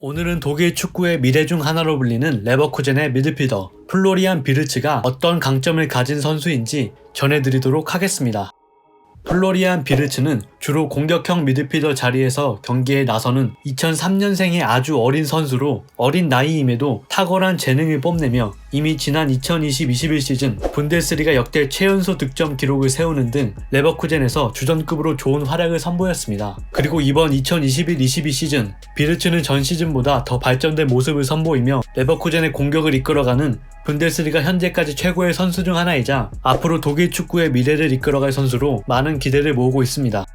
오늘은 독일 축구의 미래 중 하나로 불리는 레버쿠젠의 미드필더 플로리안 비르츠가 어떤 강점을 가진 선수인지 전해드리도록 하겠습니다. 플로리안 비르츠는 주로 공격형 미드필더 자리에서 경기에 나서는 2003년생의 아주 어린 선수로 어린 나이임에도 탁월한 재능을 뽐내며 이미 지난 2020-21 시즌 분데스리가 역대 최연소 득점 기록을 세우는 등 레버쿠젠에서 주전급으로 좋은 활약을 선보였습니다. 그리고 이번 2021-22 시즌 비르츠는 전 시즌보다 더 발전된 모습을 선보이며 레버쿠젠의 공격을 이끌어가는 분데스리가 현재까지 최고의 선수 중 하나이자 앞으로 독일 축구의 미래를 이끌어갈 선수로 많은 기대를 모으고 있습니다.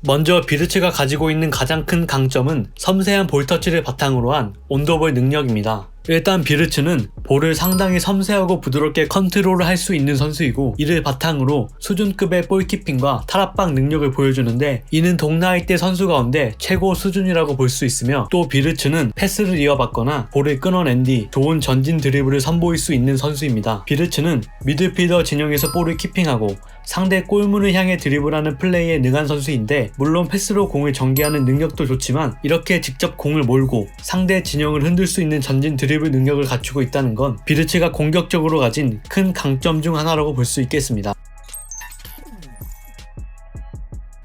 먼저 비르츠가 가지고 있는 가장 큰 강점은 섬세한 볼터치를 바탕으로 한 온도볼 능력입니다. 일단 비르츠는 볼을 상당히 섬세하고 부드럽게 컨트롤을 할 수 있는 선수이고 이를 바탕으로 수준급의 볼키핑과 탈압박 능력을 보여주는데 이는 동나이 때 선수 가운데 최고 수준이라고 볼 수 있으며 또 비르츠는 패스를 이어받거나 볼을 끊어낸 뒤 좋은 전진 드리블을 선보일 수 있는 선수입니다. 비르츠는 미드필더 진영에서 볼을 키핑하고 상대 골문을 향해 드리블하는 플레이에 능한 선수인데 물론 패스로 공을 전개하는 능력도 좋지만 이렇게 직접 공을 몰고 상대 진영을 흔들 수 있는 전진 드리블 능력을 갖추고 있다는 건 비르츠가 공격적으로 가진 큰 강점 중 하나라고 볼 수 있겠습니다.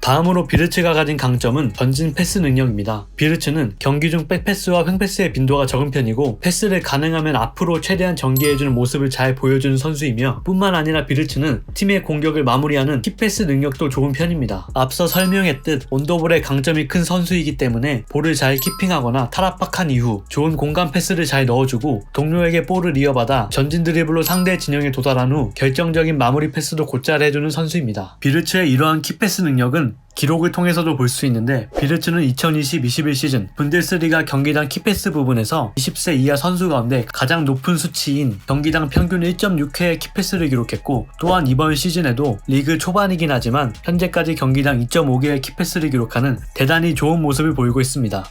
다음으로 비르츠가 가진 강점은 전진 패스 능력입니다. 비르츠는 경기 중 백패스와 횡패스의 빈도가 적은 편이고 패스를 가능하면 앞으로 최대한 전개해주는 모습을 잘 보여주는 선수이며 뿐만 아니라 비르츠는 팀의 공격을 마무리하는 킥패스 능력도 좋은 편입니다. 앞서 설명했듯 온도볼의 강점이 큰 선수이기 때문에 볼을 잘 키핑하거나 탈압박한 이후 좋은 공간 패스를 잘 넣어주고 동료에게 볼을 이어받아 전진 드리블로 상대 진영에 도달한 후 결정적인 마무리 패스도 곧잘 해주는 선수입니다. 비르츠의 이러한 킥패스 능력은 기록을 통해서도 볼 수 있는데 비르츠는 2020-21 시즌 분데스리가 경기당 키패스 부분에서 20세 이하 선수 가운데 가장 높은 수치인 경기당 평균 1.6회의 키패스를 기록했고 또한 이번 시즌에도 리그 초반이긴 하지만 현재까지 경기당 2.5개의 키패스를 기록하는 대단히 좋은 모습을 보이고 있습니다.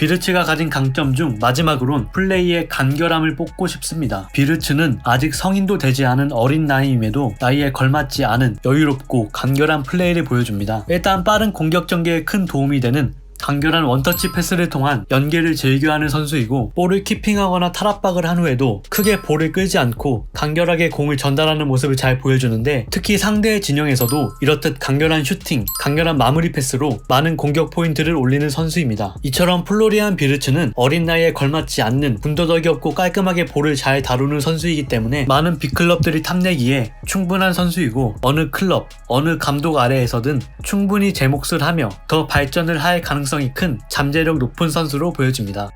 비르츠가 가진 강점 중 마지막으론 플레이의 간결함을 뽑고 싶습니다. 비르츠는 아직 성인도 되지 않은 어린 나이임에도 나이에 걸맞지 않은 여유롭고 간결한 플레이를 보여줍니다. 일단 빠른 공격 전개에 큰 도움이 되는 간결한 원터치 패스를 통한 연계를 즐겨하는 선수이고 볼을 키핑하거나 탈압박을 한 후에도 크게 볼을 끌지 않고 간결하게 공을 전달하는 모습을 잘 보여주는데 특히 상대의 진영에서도 이렇듯 간결한 슈팅, 간결한 마무리 패스로 많은 공격 포인트를 올리는 선수입니다. 이처럼 플로리안 비르츠는 어린 나이에 걸맞지 않는 군더더기 없고 깔끔하게 볼을 잘 다루는 선수이기 때문에 많은 빅클럽들이 탐내기에 충분한 선수이고 어느 클럽, 어느 감독 아래에서든 충분히 제 몫을 하며 더 발전을 할 가능성이 큰 잠재력 높은 선수로 보여집니다.